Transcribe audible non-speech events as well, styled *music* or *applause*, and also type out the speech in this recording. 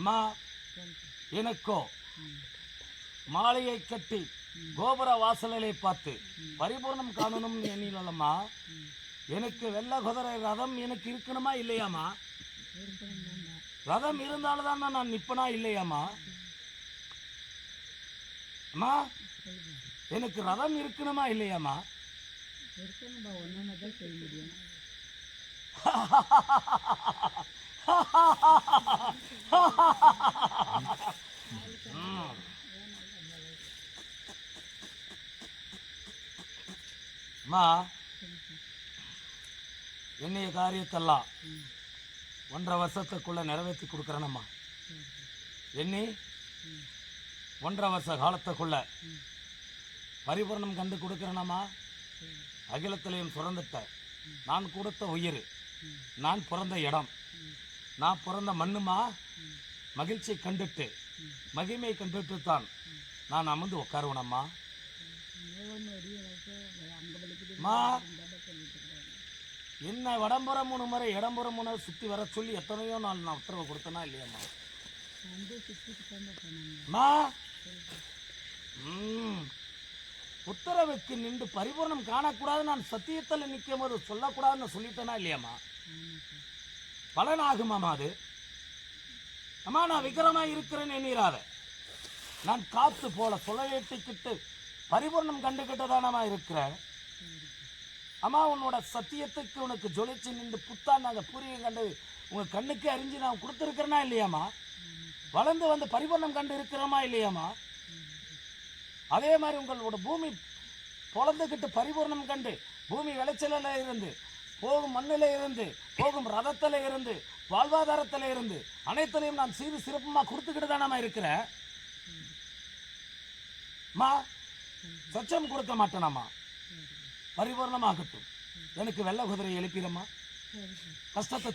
அம்மா எனக்கோ மாலையை கட்டி கோபுர வாசலிலே பார்த்து பரிபூர்ணம் காணணும்னு எண்ணிலம்மா எனக்கு வெள்ள குதிரை ரதம் எனக்கு இருக்கணுமா இல்லையாம்மா? ரதம் இருந்தால்தான் நான் நிற்பனா இல்லையாம்மா? அம்மா எனக்கு ரதம் இருக்கணுமா இல்லையாம்மா? இருக்கணும்பா *laughs* ஒன்று தான் செய்ய முடியும் ம். அம்மா என்னைய காரியத்தெல்லாம் ஒன்றரை வருஷத்துக்குள்ள நிறைவேற்றி கொடுக்குறேனம்மா. எண்ணி ஒன்றரை வருஷ காலத்துக்குள்ள பரிபூர்ணம் கண்டு கொடுக்குறேனம்மா. அகிலத்திலையும் சுரந்துட்ட. நான் கொடுத்த உயிர் நான் பிறந்த இடம் நான் பிறந்த மண்ணுமா? மகிழ்ச்சியை கண்டுட்டு மகிமையை கண்டுட்டு தான் நான் அமர்ந்து உட்காருவனம்மா. ஒன்று மா என்ன வடம்புறம் மூணு முறை இடம்புறம் மூணு சுற்றி வர சொல்லி எத்தனையோ நாள் நான் உத்தரவு கொடுத்தனா இல்லையாம்மா. மா அம்மா உத்தரவுக்கு நின்று பரிபூர்ணம் காணக்கூடாது நான் சத்தியத்தில் நிற்கும் போது சொல்லக்கூடாதுன்னு சொல்லிட்டேனா இல்லையாம்மா. பலன் ஆகுமாமா அது. அம்மா நான் விக்கிரமா இருக்கிறேன்னு எண்ணிராத நான் காத்து போல சுழவேட்டிக்கிட்டு பரிபூர்ணம் கண்டுகிட்டதானமா இருக்கிறேன். அம்மா உன்னோட சத்தியத்துக்கு உனக்கு ஜொலிச்சு நின்று புத்தான் நாங்கள் பூர்வீகம் கண்டு உங்க கண்ணுக்கு அறிஞ்சு நான் கொடுத்துருக்கிறேனா இல்லையாம்மா? வளர்ந்து வந்து பரிபூர்ணம் கண்டு இருக்கிறோமா இல்லையாம்மா? அதே மாதிரி உங்களோட பூமி பொழந்துக்கிட்டு பரிபூர்ணம் கண்டு பூமி விளைச்சலில் இருந்து போகும் மண்ணில் இருந்து போகும் ரதத்தில் இருந்து வாழ்வாதாரத்தில் இருந்து அனைத்திலையும் நான் செய்து சிறப்புமா கொடுத்துக்கிட்டு தானம்மா இருக்கிறேன்? மா சச்சம் கொடுக்க மாட்டேனாமா பரிபூர்ணமாகட்டும். எனக்கு வெள்ள குதிரை எழுப்பிடம்மா. கஷ்டத்தை